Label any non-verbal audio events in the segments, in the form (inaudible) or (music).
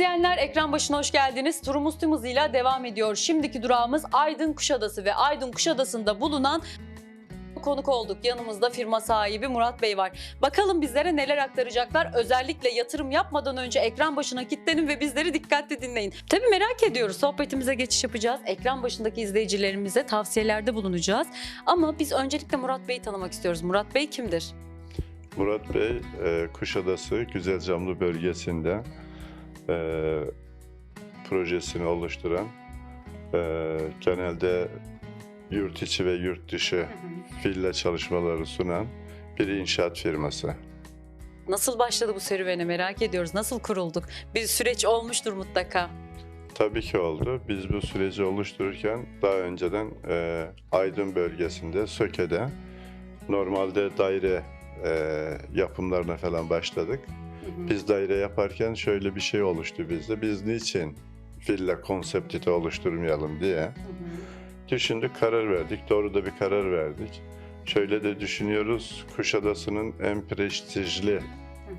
İzleyenler ekran başına hoş geldiniz. Turumuz tüm hızıyla devam ediyor. Şimdiki durağımız Aydın Kuşadası ve Aydın Kuşadası'nda bulunan konuk olduk. Yanımızda firma sahibi Murat Bey var. Bakalım bizlere neler aktaracaklar. Özellikle yatırım yapmadan önce ekran başına kilitlenin ve bizleri dikkatli dinleyin. Tabii merak ediyoruz. Sohbetimize geçiş yapacağız. Ekran başındaki izleyicilerimize tavsiyelerde bulunacağız. Ama biz öncelikle Murat Bey'i tanımak istiyoruz. Murat Bey kimdir? Murat Bey, e, Kuşadası Güzelcamlı bölgesinde e, projesini oluşturan, e, genelde yurt içi ve yurt dışı villa çalışmaları sunan bir inşaat firması. Nasıl başladı bu serüvene merak ediyoruz. Nasıl kurulduk? Bir süreç olmuştur mutlaka. Tabii ki oldu. Biz bu süreci oluştururken daha önceden e, Aydın bölgesinde, Söke'de normalde daire e, yapımlarına falan başladık. Biz daire yaparken şöyle bir şey oluştu bizde. Biz niçin villa konseptiti oluşturmayalım diye düşündük, karar verdik. Doğru da bir karar verdik. Şöyle de düşünüyoruz, Kuşadası'nın en prestijli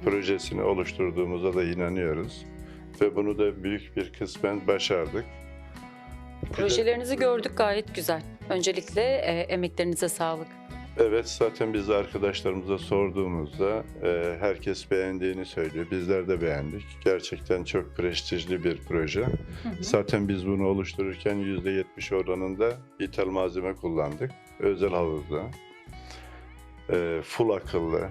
projesini oluşturduğumuza da inanıyoruz. Ve bunu da büyük bir kısmen başardık. Projelerinizi gördük gayet güzel. Öncelikle e, emeklerinize sağlık. Evet, zaten biz de arkadaşlarımıza sorduğumuzda e, herkes beğendiğini söylüyor. Bizler de beğendik. Gerçekten çok prestijli bir proje. Zaten biz bunu oluştururken %70 oranında ithal malzeme kullandık. Özel havuzda. E, full akıllı.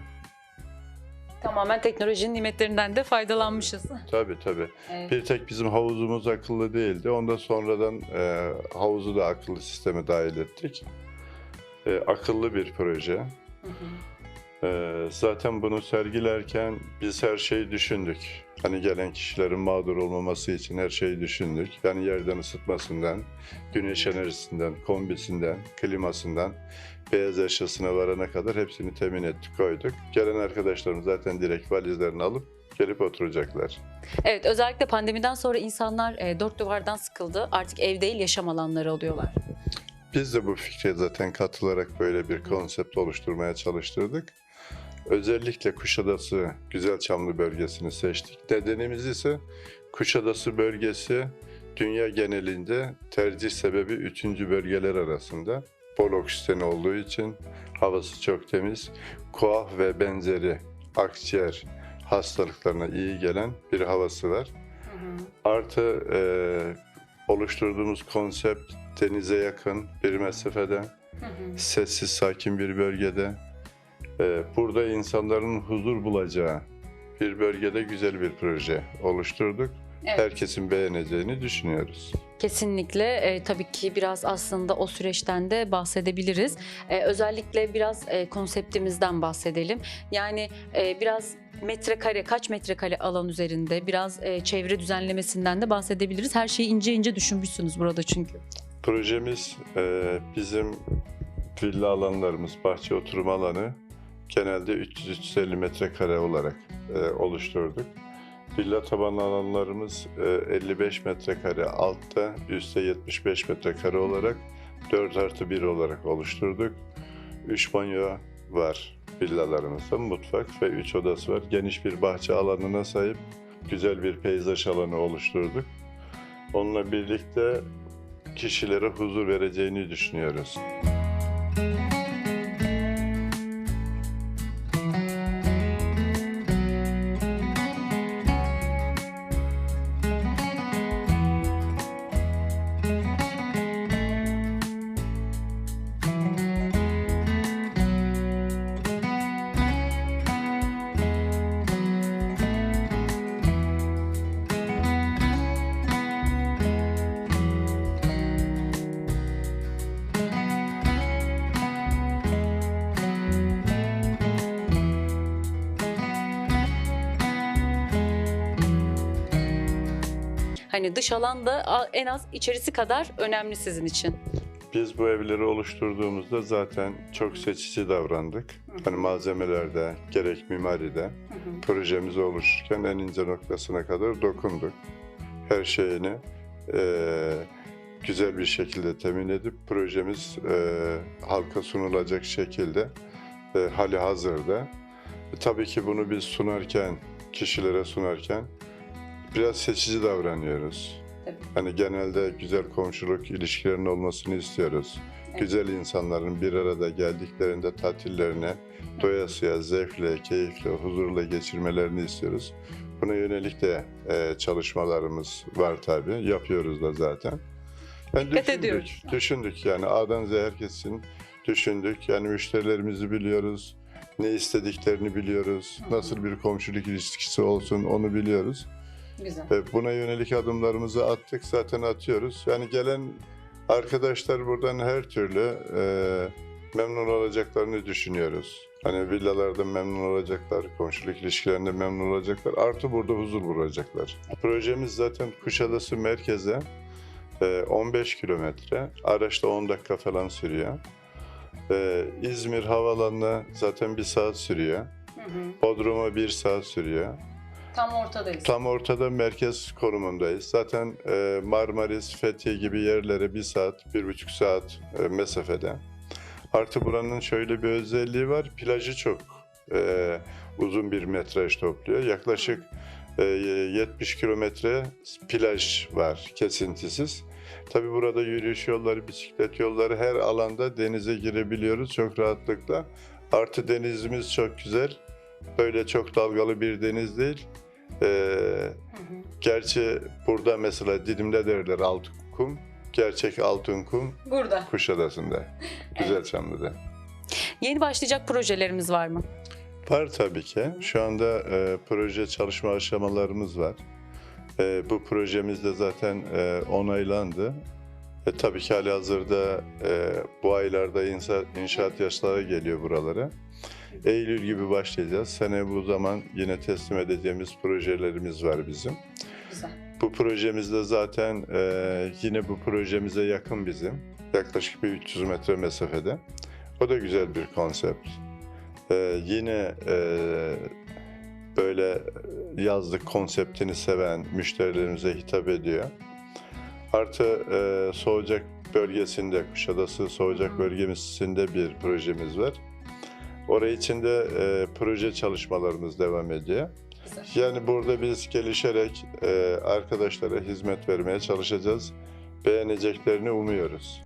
Tamamen teknolojinin nimetlerinden de faydalanmışız. Tabii tabii. Evet. Bir tek bizim havuzumuz akıllı değildi. Ondan sonradan e, havuzu da akıllı sisteme dahil ettik. E, akıllı bir proje. Hı hı. Ee, zaten bunu sergilerken biz her şeyi düşündük. Hani gelen kişilerin mağdur olmaması için her şeyi düşündük. Yani yerden ısıtmasından, güneş enerjisinden, kombisinden, klimasından, beyaz eşyasına varana kadar hepsini temin ettik, koyduk. Gelen arkadaşlarımız zaten direkt valizlerini alıp gelip oturacaklar. Evet özellikle pandemiden sonra insanlar e, dört duvardan sıkıldı. Artık ev değil yaşam alanları oluyorlar. Biz de bu fikre zaten katılarak böyle bir konsept oluşturmaya çalıştırdık. Özellikle Kuşadası Güzelçamlı bölgesini seçtik. Nedenimiz ise Kuşadası bölgesi dünya genelinde tercih sebebi üçüncü bölgeler arasında. Bol oksijeni olduğu için havası çok temiz, koah ve benzeri akciğer hastalıklarına iyi gelen bir havası var. Artı e, oluşturduğumuz konsept denize yakın bir mesafede, sessiz sakin bir bölgede, e, burada insanların huzur bulacağı bir bölgede güzel bir proje oluşturduk. Evet. Herkesin beğeneceğini düşünüyoruz. Kesinlikle e, tabii ki biraz aslında o süreçten de bahsedebiliriz. E, özellikle biraz e, konseptimizden bahsedelim. Yani e, biraz metrekare, kaç metrekare alan üzerinde biraz e, çevre düzenlemesinden de bahsedebiliriz. Her şeyi ince ince düşünmüşsünüz burada çünkü. Projemiz e, bizim villa alanlarımız, bahçe oturum alanı genelde 300-350 metrekare olarak e, oluşturduk. Villa tabanlı alanlarımız e, 55 metrekare altta, üstte 75 metrekare olarak 4 artı 1 olarak oluşturduk. 3 banyo var villalarımızda, mutfak ve 3 odası var. Geniş bir bahçe alanına sahip güzel bir peyzaj alanı oluşturduk. Onunla birlikte kişilere huzur vereceğini düşünüyoruz. Hani dış alan da en az içerisi kadar önemli sizin için. Biz bu evleri oluşturduğumuzda zaten çok seçici davrandık. Hani malzemelerde, gerek mimaride projemiz oluşurken en ince noktasına kadar dokunduk. Her şeyini eee, güzel bir şekilde temin edip projemiz eee, halka sunulacak şekilde e, hali hazırda. E, tabii ki bunu biz sunarken, kişilere sunarken biraz seçici davranıyoruz. Tabii. Hani genelde güzel komşuluk ilişkilerinin olmasını istiyoruz. Evet. Güzel insanların bir arada geldiklerinde tatillerini doyasıya, zevkle, keyifle, huzurla geçirmelerini istiyoruz. Buna yönelik de e, çalışmalarımız var tabii. Yapıyoruz da zaten. Yani Dikkat düşündük, ediyoruz. Düşündük yani A'dan Z'ye herkesin düşündük. Yani müşterilerimizi biliyoruz. Ne istediklerini biliyoruz. Nasıl bir komşuluk ilişkisi olsun onu biliyoruz. Güzel. E, Buna yönelik adımlarımızı attık, zaten atıyoruz. Yani gelen arkadaşlar buradan her türlü e, memnun olacaklarını düşünüyoruz. Hani villalarda memnun olacaklar, komşuluk ilişkilerinde memnun olacaklar, artı burada huzur bulacaklar. Projemiz zaten Kuşadası merkeze e, 15 kilometre, araçta 10 dakika falan sürüyor. E, İzmir havalanına zaten bir saat sürüyor. Bodrum'a bir saat sürüyor. Tam ortadayız. Tam ortada merkez konumundayız. Zaten e, Marmaris, Fethiye gibi yerlere bir saat, bir buçuk saat e, mesafede. Artı buranın şöyle bir özelliği var. Plajı çok e, uzun bir metraj topluyor. Yaklaşık e, 70 kilometre plaj var kesintisiz. Tabii burada yürüyüş yolları, bisiklet yolları her alanda denize girebiliyoruz çok rahatlıkla. Artı denizimiz çok güzel. Böyle çok dalgalı bir deniz değil. Ee, Hı hı. gerçi burada mesela Didim'de derler altın kum. Gerçek altın kum Burada. Kuşadası'nda. (laughs) Güzelçamlı'da. Yeni başlayacak projelerimiz var mı? Var tabii ki. Şu anda e, proje çalışma aşamalarımız var. E, bu projemiz de zaten e, onaylandı. E, tabii ki hali hazırda e, bu aylarda inşaat, inşaat yaşları geliyor buralara. Eylül gibi başlayacağız. Sene bu zaman yine teslim edeceğimiz projelerimiz var bizim. Güzel. Bu projemizde zaten e, yine bu projemize yakın bizim. Yaklaşık bir 300 metre mesafede. O da güzel bir konsept. E, yine e, böyle yazlık konseptini seven müşterilerimize hitap ediyor. Artı e, Soğucak bölgesinde, Kuşadası Soğucak bölgesinde bir projemiz var. Orayı içinde e, proje çalışmalarımız devam ediyor. Yani burada biz gelişerek e, arkadaşlara hizmet vermeye çalışacağız. Beğeneceklerini umuyoruz.